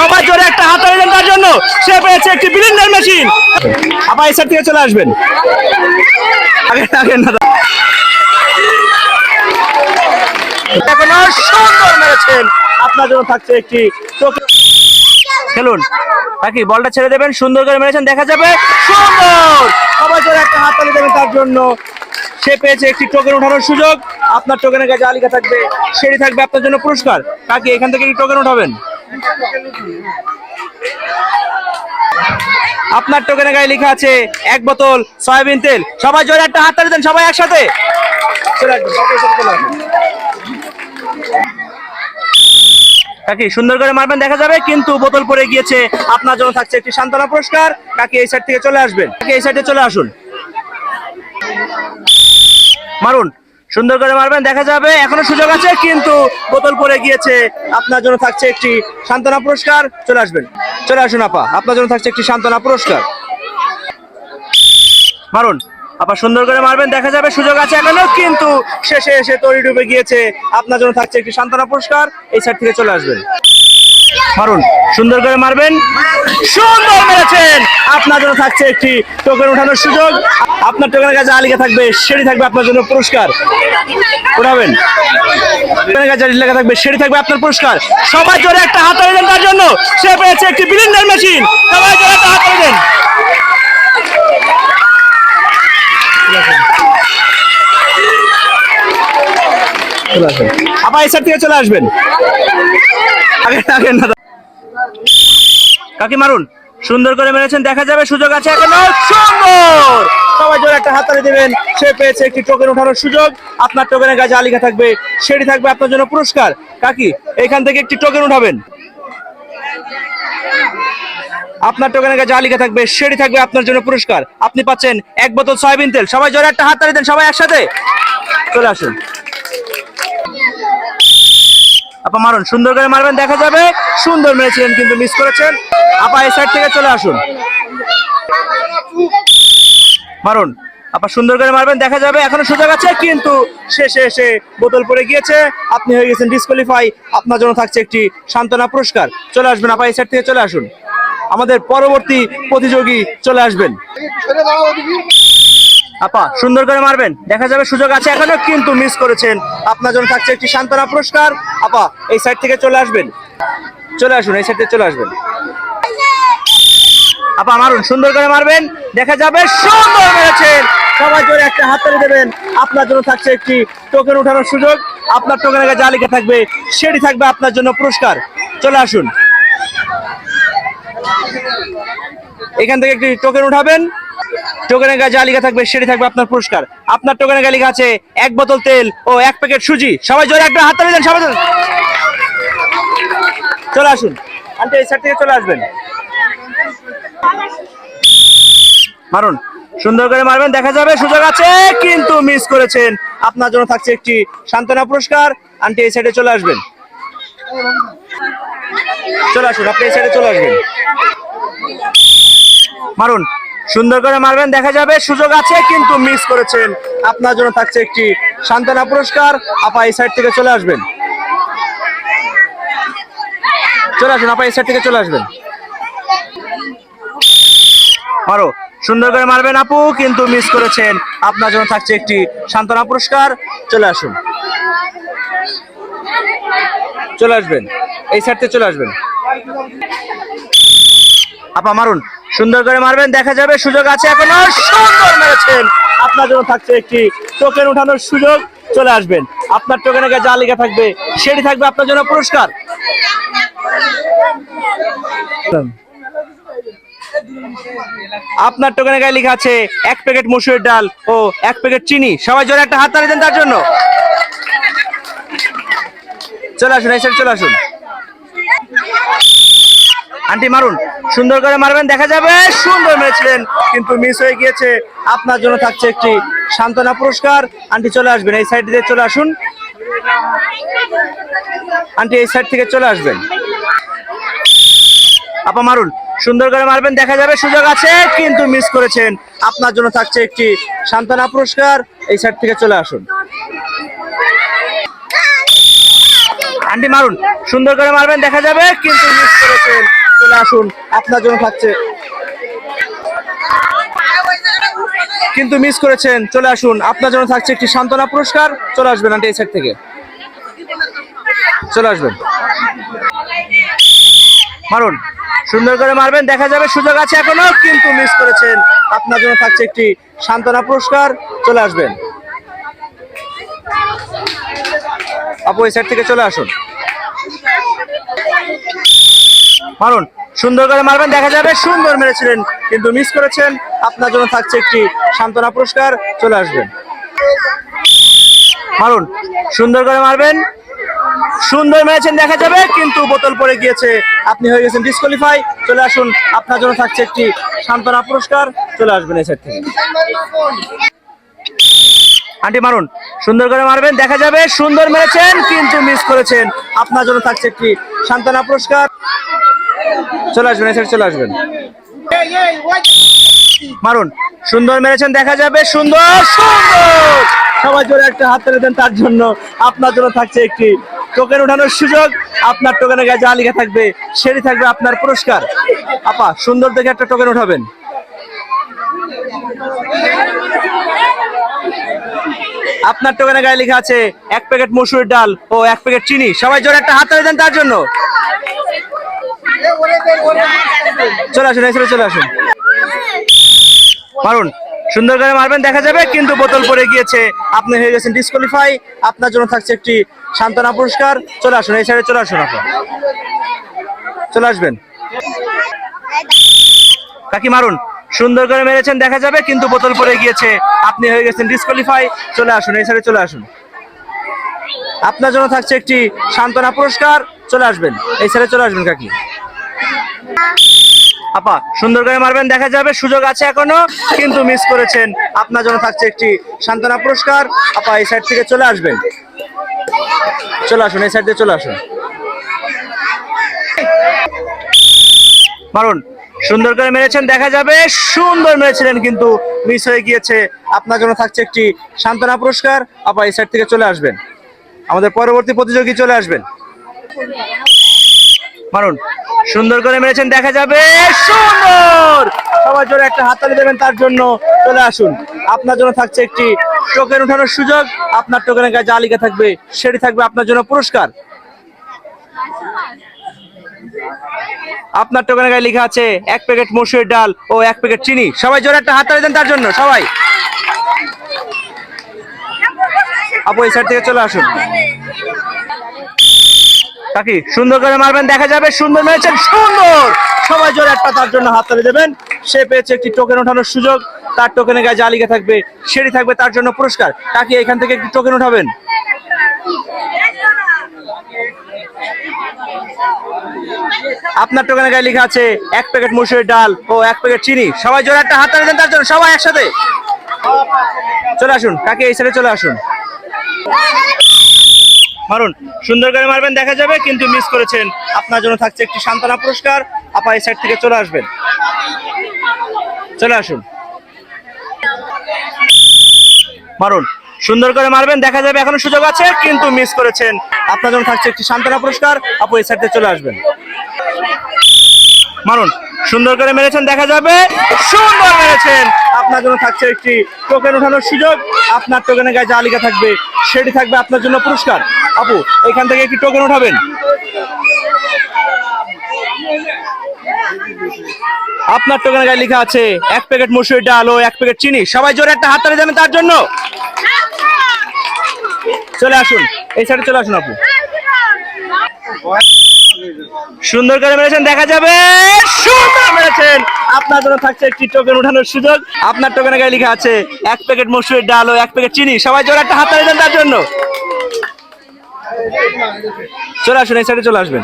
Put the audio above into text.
সবাই জোরে একটা হাত দেন তার জন্য। সে পেয়েছে একটি বিলিন্ডার মেশিন আবার এই সাইড থেকে চলে আসবেন। আগে আগে না এখনও সুন্দর মেরেছেন। আপনার জন্য থাকছে একটি খেলুন। নাকি বলটা ছেড়ে দেবেন, সুন্দর করে মেরেছেন, দেখা যাবে। সুন্দর! সবাই জোরে একটা হাত তালি দেবেন তার জন্য। সে পেয়েছে একটি টোকেন ওঠানোর সুযোগ। আপনার টোকেনের কাছে আলিকা থাকবে, সেটি থাকবে আপনার জন্য পুরস্কার। কাকি, এখান থেকে কি টোকেন উঠাবেন আপনার টোকেনের গায়ে লেখা আছে, এক বোতল সয়াবিন তেল। সবাই জোরে একটা হাত দেন, সবাই একসাথে। কাকি, সুন্দর করে মারবেন, দেখা যাবে, কিন্তু বোতল পড়ে গিয়েছে। আপনার জন্য থাকছে একটি সান্ত্বনা পুরস্কার। কাকি, এই সাইড থেকে চলে আসবেন। কাকি, এই সাইডে চলে আসুন। মারুন সুন্দর করে মারবেন, দেখা যাবে, এখনও সুযোগ আছে, কিন্তু বোতল পড়ে গিয়েছে। আপনার জন্য থাকছে একটি সান্ত্বনা পুরস্কার। চলে আসবেন, চলে আসুন আপা, আপনার জন্য থাকছে একটি সান্ত্বনা পুরস্কার। মারুন, আপা সুন্দর করে মারবেন, দেখা যাবে, সুযোগ আছে এখনও, কিন্তু শেষে এসে তরি ডুবে গিয়েছে। আপনার জন্য থাকছে একটি সান্ত্বনা পুরস্কার, এই সাইড থেকে চলে আসবেন। মারুন সুন্দর করে মারবেন। সুন্দর মেরেছেন। আপনার জন্য থাকছে একটি টোকেন ওঠানোর সুযোগ। আপনার টোকেনের কাছে আলিকা থাকবে, সেটি থাকবে আপনার জন্য পুরস্কার। কাছে লেখা থাকবে থাকবে আপনার পুরস্কার। সবাই জোরে একটা হাত তার জন্য। সে একটি সবাই হাত আবার থেকে চলে আসবেন। আগে না কাকি মারুন, সুন্দর করে মেরেছেন, দেখা যাবে, সুযোগ আছে এখনও। সুন্দর! সবাই জোরে একটা হাততালি দিবেন। সে পেয়েছে একটি টোকেন ওঠানোর সুযোগ। আপনার টোকেনের কাছে আলিকা থাকবে, সেটি থাকবে আপনার জন্য পুরস্কার। কাকি, এখান থেকে একটি টোকেন উঠাবেন। আপনার টোকেনের কাছে আলিকা থাকবে, সেটি থাকবে আপনার জন্য পুরস্কার। আপনি পাচ্ছেন এক বোতল সয়াবিন তেল। সবাই জোরে একটা হাততালি দেন, সবাই একসাথে। চলে আসুন। আপা মারুন, সুন্দর করে মারবেন, দেখা যাবে। সুন্দর মেরেছিলেন, কিন্তু মিস করেছেন। আপা এই সাইড থেকে চলে আসুন। মারুন, আপা সুন্দর করে মারবেন, দেখা যাবে, এখনও সুযোগ আছে, কিন্তু শেষে এসে বোতল পড়ে গিয়েছে। আপনি হয়ে গেছেন ডিসকোয়ালিফাই আপনার জন্য থাকছে একটি সান্ত্বনা পুরস্কার। চলে আসবেন, আপা এই সাইড থেকে চলে আসুন। আমাদের পরবর্তী প্রতিযোগী চলে আসবেন। আপা, সুন্দর করে মারবেন। দেখা যাবে সুযোগ আছে এখনও, কিন্তু মিস করেছেন। আপনার জন্য থাকছে একটি সান্ত্বনা পুরস্কার। আপা, এই সাইড থেকে চলে আসবেন। চলে আসুন, এই সাইড থেকে চলে আসবেন। আপা, মারুন, সুন্দর করে মারবেন। দেখা যাবে সুন্দর মেরেছেন। সবাই জোরে একটা হাত হাততালি দেবেন। আপনার জন্য থাকছে একটি টোকেন উঠানোর সুযোগ। আপনার টোকেনের কাছে আলিকা থাকবে, সেটি থাকবে আপনার জন্য পুরস্কার। চলে আসুন। এখান থেকে একটি টোকেন উঠাবেন। টোকেনের গায়ে যা লেখা থাকবে সেটি থাকবে আপনার পুরস্কার। আপনার টোকেনের গায়ে লেখা আছে এক বোতল তেল ও এক প্যাকেট সুজি। সবাই জোরে একটা হাত তালি দেন, সবাই চলে আসুন। আন্টি, এই সাইড থেকে চলে আসবেন। মারুন, সুন্দর করে মারবেন, দেখা যাবে, সুযোগ আছে, কিন্তু মিস করেছেন। আপনার জন্য থাকছে একটি সান্ত্বনা পুরস্কার। আন্টি, এই সাইডে চলে আসবেন। চলে আসুন, আপনি এই সাইডে চলে আসবেন। মারুন সুন্দর করে মারবেন, দেখা যাবে, সুযোগ আছে, কিন্তু মিস করেছেন। আপনার জন্য থাকছে একটি সান্ত্বনা পুরস্কার। আপা এই সাইড থেকে চলে আসবেন। চলে আসুন আপা এই সাইড থেকে চলে আসবেন। মারো। সুন্দর করে মারবেন আপু, কিন্তু মিস করেছেন। আপনার জন্য থাকছে একটি সান্ত্বনা পুরস্কার। চলে আসুন। চলে আসবেন। এই সাইড থেকে চলে আসবেন। আপা, মারুন। সুন্দর করে মারবেন, দেখা যাবে, সুযোগ আছে এখনও। সুন্দর মেরেছেন। আপনার জন্য থাকছে একটি টোকেন উঠানোর সুযোগ। চলে আসবেন। আপনার টোকেনের কাছে যা লেখা থাকবে, সেটি থাকবে আপনার জন্য পুরস্কার। আপনার টোকেনের গায়ে লেখা আছে, এক প্যাকেট মসুরের ডাল ও এক প্যাকেট চিনি। সবাই জোরে একটা হাত তালি দেন তার জন্য। চলে আসুন, এই চলে আসুন। আন্টি মারুন, সুন্দর করে মারবেন, দেখা যাবে। সুন্দর মেরেছিলেন, কিন্তু মিস হয়ে গিয়েছে। আপনার জন্য থাকছে একটি সান্ত্বনা পুরস্কার। আন্টি চলে আসবেন, এই সাইড দিয়ে চলে আসুন। আন্টি, এই সাইড থেকে চলে আসবেন। আপা মারুন, সুন্দর করে মারবেন, দেখা যাবে, সুযোগ আছে, কিন্তু মিস করেছেন। আপনার জন্য থাকছে একটি সান্ত্বনা পুরস্কার। এই সাইড থেকে চলে আসুন। আন্টি মারুন, সুন্দর করে মারবেন, দেখা যাবে, কিন্তু মিস করেছেন। চলে আসুন, আপনার জন্য থাকছে। কিন্তু মিস করেছেন, চলে আসুন, আপনার জন্য থাকছে একটি সান্ত্বনা পুরস্কার। চলে আসবেন আন্টি এই সাইড থেকে। চলে আসবেন। মারুন, সুন্দর করে মারবেন, দেখা যাবে, সুযোগ আছে এখনও, কিন্তু মিস করেছেন, আপনার জন্য থাকছে একটি সান্ত্বনা পুরস্কার। চলে আসবেন। আপু, এই সাইড থেকে চলে আসুন। মারুন, সুন্দর করে মারবেন, দেখা যাবে সুন্দর মেরেছিলেন, কিন্তু মিস করেছেন। আপনার জন্য থাকছে একটি সান্ত্বনা পুরস্কার, চলে আসবেন। মারুন, সুন্দর করে মারবেন, সুন্দর মেরেছেন, দেখা যাবে, কিন্তু বোতল পড়ে গিয়েছে, আপনি হয়ে গেছেন ডিসকোয়ালিফাই চলে আসুন, আপনার জন্য থাকছে একটি সান্ত্বনা পুরস্কার, চলে আসবেন এই থেকে। আন্টি মারুন, সুন্দর করে মারবেন, দেখা যাবে, সুন্দর মেরেছেন, কিন্তু মিস করেছেন, আপনার জন্য থাকছে একটি সান্ত্বনা পুরস্কার। চলে আসবেন সাইড চলে আসবেন। মারুন সুন্দর মেরেছেন দেখা যাবে সুন্দর সুন্দর। সবাই জোরে একটা হাত তুলে দেন তার জন্য আপনার জন্য থাকছে একটি টোকেন উঠানোর সুযোগ। আপনার টোকেনের গায়ে যা লিখে থাকবে সেটি থাকবে আপনার পুরস্কার। আপা সুন্দর দেখে একটা টোকেন উঠাবেন আপনার টোকেনের গায়ে লেখা আছে এক প্যাকেট মসুর ডাল ও এক প্যাকেট চিনি। সবাই জোরে একটা হাত তুলে দেন তার জন্য। চলে আসুন এসে চলে আসুন। মারুন, সুন্দর করে মারবেন, দেখা যাবে, কিন্তু বোতল পড়ে গিয়েছে। আপনি হয়ে গেছেন ডিসকোয়ালিফাই আপনার জন্য থাকছে একটি সান্ত্বনা পুরস্কার। চলে আসুন, এই সাইডে চলে আসুন আপনার চলে আসবেন। কাকি মারুন, সুন্দর করে মেরেছেন, দেখা যাবে, কিন্তু বোতল পড়ে গিয়েছে। আপনি হয়ে গেছেন ডিসকোয়ালিফাই চলে আসুন, এই সাইডে চলে আসুন। আপনার জন্য থাকছে একটি সান্ত্বনা পুরস্কার। চলে আসবেন, এই সাইডে চলে আসবেন, কাকি। আপা, সুন্দর করে মারবেন, দেখা যাবে, সুযোগ আছে এখনও, কিন্তু মিস করেছেন। আপনার জন্য থাকছে একটি সান্ত্বনা পুরস্কার। আপা, এই সাইড থেকে চলে আসবেন। চলে আসুন, এই সাইড দিয়ে চলে আসুন। মারুন, সুন্দর করে মেরেছেন, দেখা যাবে, সুন্দর মেরেছিলেন, কিন্তু মিস হয়ে গিয়েছে। আপনার জন্য থাকছে একটি সান্ত্বনা পুরস্কার। আপা, এই সাইড থেকে চলে আসবেন। আমাদের পরবর্তী প্রতিযোগী চলে আসবেন। মারুন সুন্দর করে মেরেছেন, দেখা যাবে। সুন্দর! সবার জন্য একটা হাততালি দেবেন, তার জন্য চলে আসুন। আপনার জন্য থাকছে একটি টোকেন উঠানোর সুযোগ। আপনার টোকেনের গায়ে যা লিখে থাকবে, সেটি থাকবে আপনার জন্য পুরস্কার। আপনার টোকেনের গায়ে লেখা আছে, এক প্যাকেট মসুর ডাল ও এক প্যাকেট চিনি। সবাই জোরে একটা হাততালি দেন, তার জন্য, সবাই। আপু, এই সাইড থেকে চলে আসুন। কাকি, সুন্দর করে মারবেন, দেখা যাবে, সুন্দর মেরেছেন, সুন্দর! সবাই জোরে একটা তার জন্য হাত তালি দেবেন। সে পেয়েছে একটি টোকেন ওঠানোর সুযোগ। তার টোকেনের গায়ে লিখে থাকবে, সেটি থাকবে তার জন্য পুরস্কার। কাকি, এখান থেকে একটি টোকেন উঠাবেন আপনার টোকেনের গায়ে লেখা আছে, এক প্যাকেট মসুরের ডাল ও এক প্যাকেট চিনি। সবাই জোরে একটা হাত তালি দেন তার জন্য, সবাই একসাথে। চলে আসুন, কাকি, এই সাইডে চলে আসুন। মারুন সুন্দর করে মারবেন, দেখা যাবে, কিন্তু মিস করেছেন। আপনার জন্য থাকছে একটি সান্ত্বনা পুরস্কার। আপা এই সাইড থেকে চলে আসবেন। চলে আসুন। মারুন, সুন্দর করে মারবেন, দেখা যাবে, এখনও সুযোগ আছে, কিন্তু মিস করেছেন। আপনার জন্য থাকছে একটি সান্ত্বনা পুরস্কার। আপু এই সাইড থেকে চলে আসবেন। মারুন, সুন্দর করে মেরেছেন, দেখা যাবে, সুন্দর মেরেছেন। আপনার জন্য থাকছে একটি টোকেন উঠানোর সুযোগ। আপনার টোকেনের গায়ে যা লিখা থাকবে, সেটি থাকবে আপনার জন্য পুরস্কার। আপু, এখান থেকে একটি টোকেন উঠাবেন আপনার টোকেনের গায়ে লেখা আছে, এক প্যাকেট মসুর ডাল ও এক প্যাকেট চিনি। সবাই জোরে একটা হাত দেবেন তার জন্য। চলে আসুন। এই সাইডে চলে আসুন আপু। সুন্দর করে মেরেছেন, দেখা যাবে। সুন্দর মেরেছেন। আপনার জন্য থাকছে একটি টোকেন উঠানোর সুযোগ। আপনার টোকেনে গায়ে লেখা আছে, এক প্যাকেট মসুরের ডাল ও এক প্যাকেট চিনি। সবাই জোর একটা হাত দেন তার জন্য। চলে আসুন, এই সাইডে চলে আসবেন।